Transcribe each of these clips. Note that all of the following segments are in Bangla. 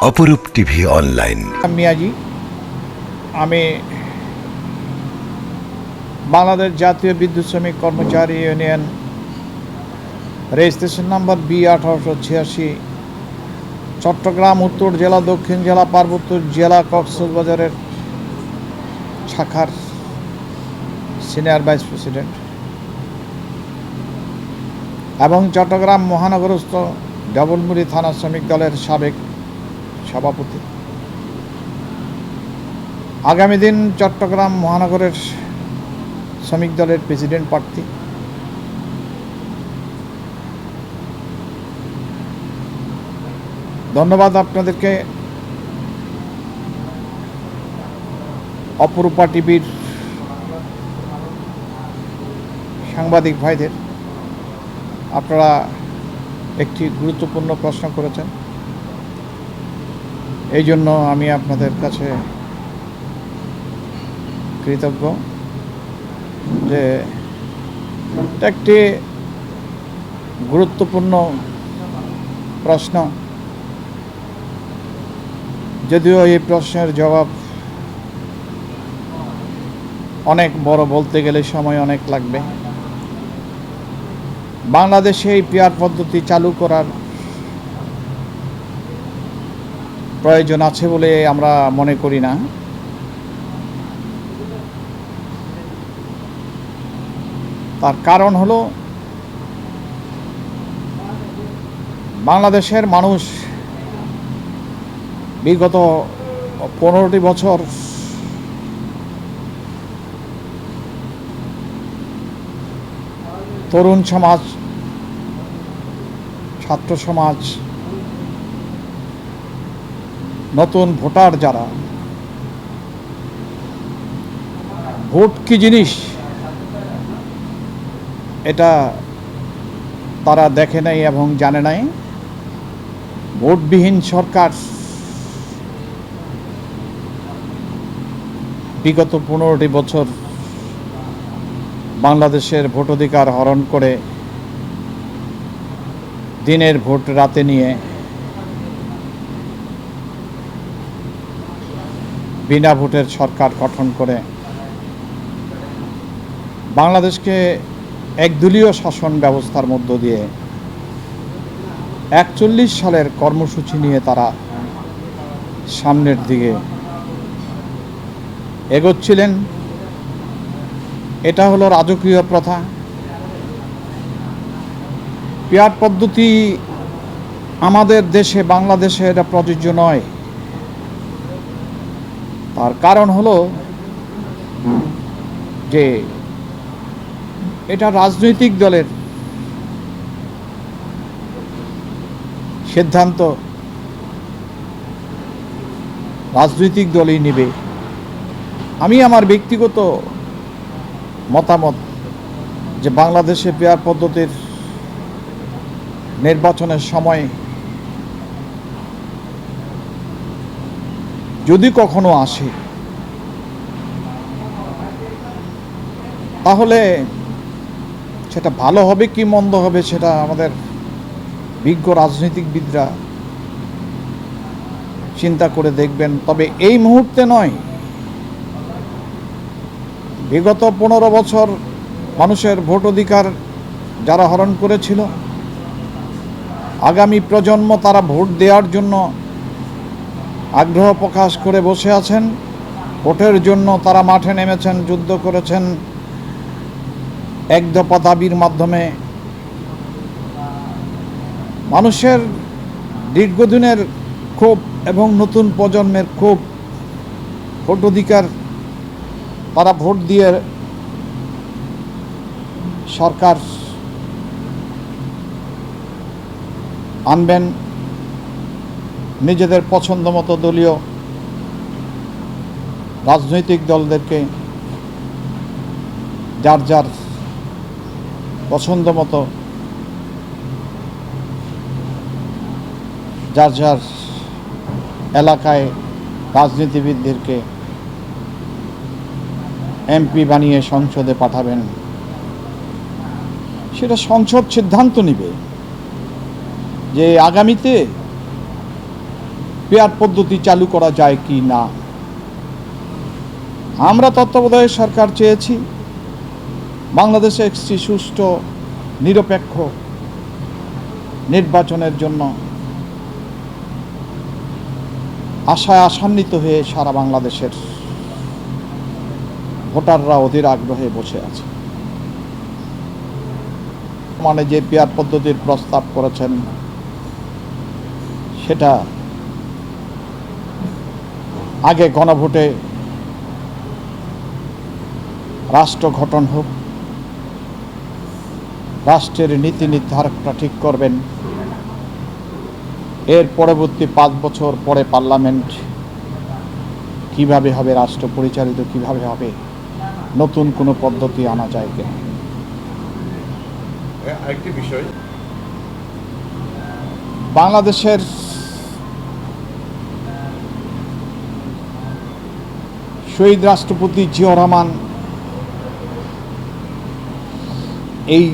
অপরূপ টিভি অনলাইন মিয়াজি আমি বাংলাদেশ জাতীয় বিদ্যুৎ শ্রমিক কর্মচারী ইউনিয়ন রেজিস্ট্রেশন নাম্বার বি আঠারোশো ছিয়াশি, চট্টগ্রাম, উত্তর জেলা, দক্ষিণ জেলা, পার্বত্য জেলা, কক্সবাজারের শাখার সিনিয়র ভাইস প্রেসিডেন্ট এবং চট্টগ্রাম মহানগরস্থ ডবলমুড়ি থানা শ্রমিক দলের সাবেক সভাপতি। আগামী দিন চট্টগ্রাম মহানগরের শ্রমিক দলের প্রেসিডেন্ট প্রার্থী। ধন্যবাদ আপনাদেরকে। অপরূপা টিভির সাংবাদিক ভাইদের, আপনারা একটি গুরুত্বপূর্ণ প্রশ্ন করেছেন। এই জন্য আমি আপনাদের কাছে কৃতজ্ঞ যে একটি গুরুত্বপূর্ণ প্রশ্ন। যদিও এই প্রশ্নের জবাব অনেক বড় বলতে গেলে সময় অনেক লাগবে। বাংলাদেশে এই পিয়ার পদ্ধতি চালু করার প্রয়োজন আছে বলে আমরা মনে করি না। তার কারণ হলো, বাংলাদেশের মানুষ বিগত পনেরোটি বছর তরুণ সমাজ, ছাত্র সমাজ নতুন ভোটার যারা। ভোট কি জিনিস? এটা তারা দেখে নাই এবং জানে নাই। ভোটবিহীন সরকার বিগত পনেরোটি বছর বাংলাদেশের ভোটাধিকার হরণ করে দিনের ভোট রাতে নিয়ে বিনা ভোটের সরকার গঠন করে বাংলাদেশকে একদলীয় শাসন ব্যবস্থার মধ্য দিয়ে একচল্লিশ সালের কর্মসূচি নিয়ে তারা সামনের দিকে এগোচ্ছিলেন। এটা হলো রাজকীয় প্রথা। পেয়ার পদ্ধতি আমাদের দেশে, বাংলাদেশে এটা প্রযোজ্য নয়। তার কারণ হলো যে এটা রাজনৈতিক দলের সিদ্ধান্ত। রাজনৈতিক দলই নেবে। আমি আমার ব্যক্তিগত মতামত যে বাংলাদেশে পেয়ার পদ্ধতির নির্বাচনের সময় যদি কখনো আসে। তাহলে সেটা ভালো হবে কি মন্দ হবে সেটা আমাদের বিজ্ঞ রাজনীতিকবিদরা চিন্তা করে দেখবেন। তবে এই মুহূর্তে নয়। বিগত পনেরো বছর মানুষের ভোট অধিকার যারা হরণ করেছিল, আগামী প্রজন্ম তারা ভোট দেওয়ার জন্য আগ্রহ প্রকাশ করে বসে আছেন। ভোটের জন্য তারা মাঠে নেমেছেন, যুদ্ধ করেছেন। এক দফা দাবির মাধ্যমে মানুষের দীর্ঘদিনের ক্ষোভ এবং নতুন প্রজন্মের ক্ষোভ, ভোট অধিকার, তারা ভোট দিয়ে সরকার আনবেন। নিজেদের পছন্দ মতো দলীয় রাজনৈতিক দলদেরকে যার যার পছন্দ মতো যার যার এলাকায় রাজনীতিবিদদেরকে এমপি বানিয়ে সংসদে পাঠাবেন, সেটা সংসদ সিদ্ধান্ত নেবে যে আগামীতে পেয়ার পদ্ধতি চালু করা যায় কি না? আমরা তত্ত্বাবধায়ক সরকার চেয়েছি বাংলাদেশে একটি সুষ্ঠু, নিরপেক্ষ নির্বাচনের জন্য। আশায় আশান্বিত হয়ে সারা বাংলাদেশের ভোটাররা অধীর আগ্রহে বসে আছে। মানে যে পেয়ার পদ্ধতির প্রস্তাব করেছেন, সেটা আগে গণভোটে রাষ্ট্র গঠন হোক রাষ্ট্রের নীতি নির্ধারকটা ঠিক করবেন। এর পরবর্তী পাঁচ বছর পরে পার্লামেন্ট কীভাবে হবে রাষ্ট্র পরিচালিত কীভাবে হবে নতুন কোনো পদ্ধতি আনা যায় কিনা। আরেকটি বিষয়। বাংলাদেশের শহীদ রাষ্ট্রপতি জিয়াউর রহমান এই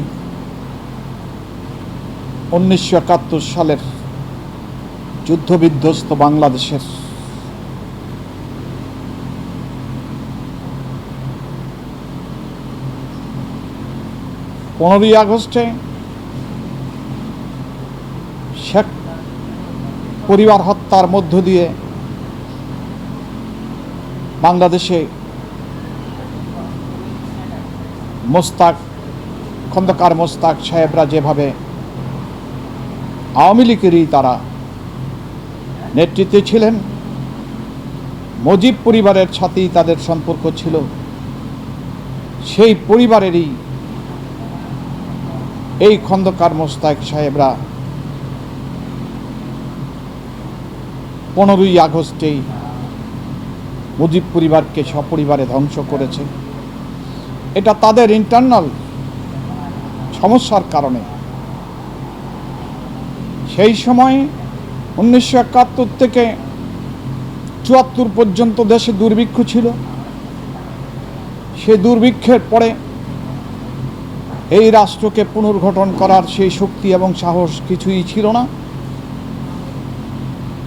উনিশশো একাত্তর সালের যুদ্ধবিধ্বস্ত বাংলাদেশের পনেরোই আগস্টে শেখ পরিবার হত্যার মধ্য দিয়ে বাংলাদেশে মোস্তাক, খন্দকার মোস্তাক সাহেবরা যেভাবে আওয়ামী লীগেরই তারা নেতৃত্বে ছিলেন, মজিব পরিবারের সাথেই তাদের সম্পর্ক ছিল, সেই পরিবারেরই এই খন্দকার মোস্তাক সাহেবরা পনেরোই আগস্টেই মুজিব পরিবারকে সপরিবারে ধ্বংস করেছে। এটা তাদের ইন্টারনাল সমস্যার কারণে। সেই সময় উনিশশো একাত্তর থেকে চুয়াত্তর পর্যন্ত দেশে দুর্ভিক্ষ ছিল। সে দুর্ভিক্ষের পরে এই রাষ্ট্রকে পুনর্গঠন করার সেই শক্তি এবং সাহস কিছুই ছিল না।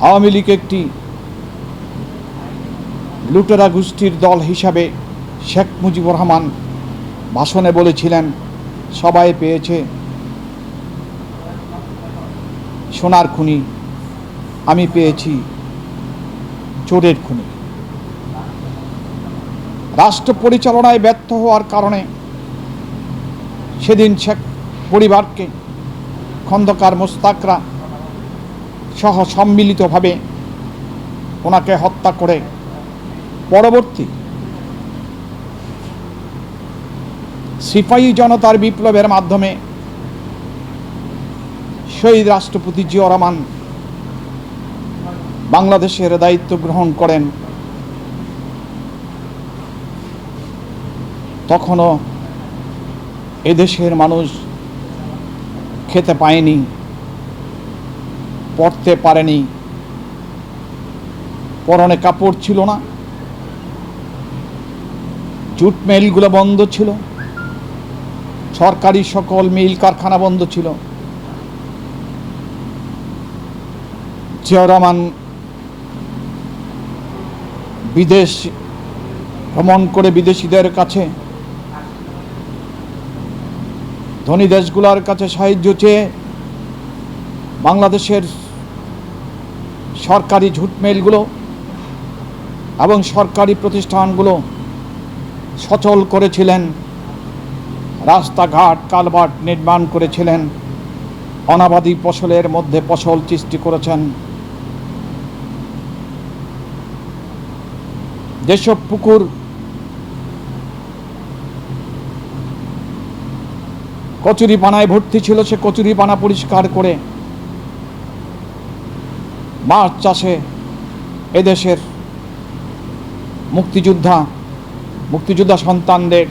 আওয়ামী লীগ একটি লুটেরা গোষ্ঠীর দল হিসাবে শেখ মুজিবুর রহমান ভাষণে বলেছিলেন, সবাই পেয়েছে সোনার খুনি, আমি পেয়েছি চোরের খুনি। রাষ্ট্র পরিচালনায় ব্যর্থ হওয়ার কারণে সেদিন শেখ পরিবারকে খন্দকার মোস্তাকরা সহ সম্মিলিতভাবে ওনাকে হত্যা করে পরবর্তী। সিপাহী জনতার বিপ্লবের মাধ্যমে শহীদ রাষ্ট্রপতি জিয়া রহমান বাংলাদেশের দায়িত্ব গ্রহণ করেন। তখনও এদেশের মানুষ খেতে পায়নি, পড়তে পারেনি, পরনে কাপড় ছিল না। জুট মিলগুলো বন্ধ ছিল। সরকারি সকল মিল কারখানা বন্ধ ছিল। জিয়াউর রহমান বিদেশ ভ্রমণ করে বিদেশিদের কাছে, ধনী দেশগুলোর কাছে সাহায্য চেয়ে বাংলাদেশের সরকারি ঝুট মেলগুলো এবং সরকারি প্রতিষ্ঠানগুলো সচল করেছিলেন। রাস্তাঘাট কালভার্ট নির্মাণ করেছিলেন। অনাবাদী ফসলের মধ্যে ফসল সৃষ্টি করেছেন। যেসব পুকুর কচুরি পানায় ভর্তি ছিল, সে কচুরি পানা পরিষ্কার করে মাছ চাষে এদেশের মুক্তিযোদ্ধা মুক্তিযোদ্ধা সন্তানদের,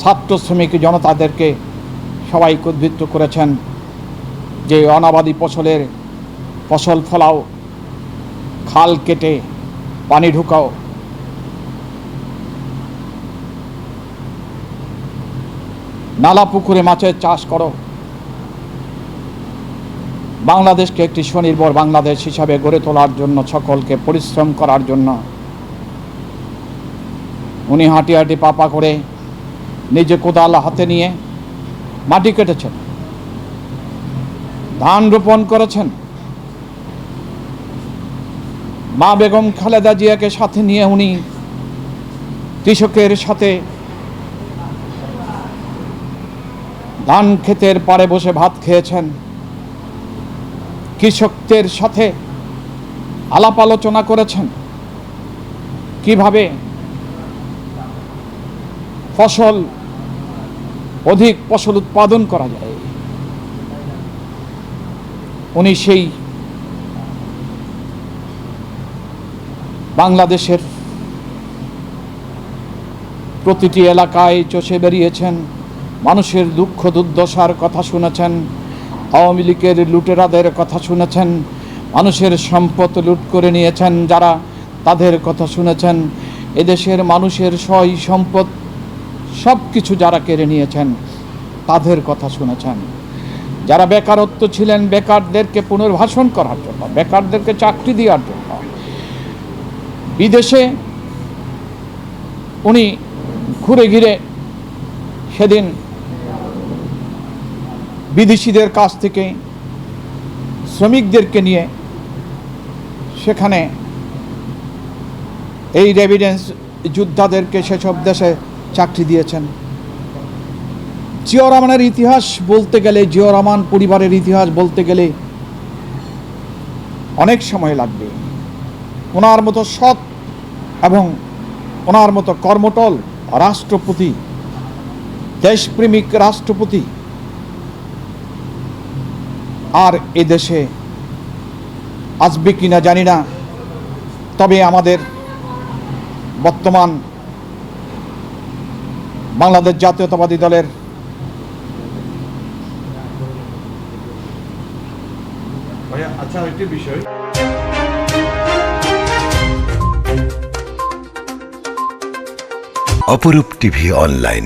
ছাত্র শ্রমিক জনতাদেরকে সবাইকে উদ্বৃত্ত করেছেন যে অনাবাদী ফসলের ফসল ফলাও, খাল কেটে পানি ঢুকাও। নালা পুকুরে মাছের চাষ করো। বাংলাদেশকে একটি স্বনির্ভর বাংলাদেশ হিসাবে গড়ে তোলার জন্য, সকলকে পরিশ্রম করার জন্য উনি হাঁটি হাঁটি পাপা করে নিজে কোদাল হাতে নিয়ে মাটি কেটেছেন। ধান রোপণ করেছেন। মা বেগম খালেদা জিয়াকে সাথে নিয়ে উনি কৃষকের সাথে ধান ক্ষেতের পাড়ে বসে ভাত খেয়েছেন। কৃষকদের সাথে আলাপ আলোচনা করেছেন। কীভাবে ফসল অধিক ফসল উৎপাদন করা যায়। উনি সেই বাংলাদেশের প্রতিটি এলাকায় চষে বেরিয়েছেন, মানুষের দুঃখ দুর্দশার কথা শুনেছেন, আওয়ামী লীগের লুটেরাদের কথা শুনেছেন, মানুষের সম্পদ লুট করে নিয়েছেন যারা তাদের কথা শুনেছেন, এদেশের মানুষের সয় সম্পদ সব কিছু যারা কেড়ে নিয়েছেন, তাদের কথা শুনেছেন। যারা বেকারত্ব ছিলেন, বেকারদেরকে পুনর্বাসন করার জন্য, বেকারদেরকে চাকরি দেওয়ার জন্য। বিদেশে উনি ঘুরে ঘিরে সেদিন বিদেশিদের কাছ থেকে শ্রমিকদেরকে নিয়ে সেখানে এই রেভিডেন্স যোদ্ধাদেরকে সেসব দেশে চাকরি দিয়েছেন। জিয়া রহমানের ইতিহাস বলতে গেলে, জিয়া রহমান পরিবারের ইতিহাস বলতে গেলে অনেক সময় লাগবে। ওনার মতো সৎ এবং ওনার মতো কর্মটল রাষ্ট্রপতি, দেশপ্রেমিক রাষ্ট্রপতি আর এদেশে আসবে কিনা জানি না। তবে আমাদের বর্তমান বাংলাদেশ জাতীয়তাবাদী দলের আচ্ছা একটি বিষয়। অপরূপ টিভি অনলাইন।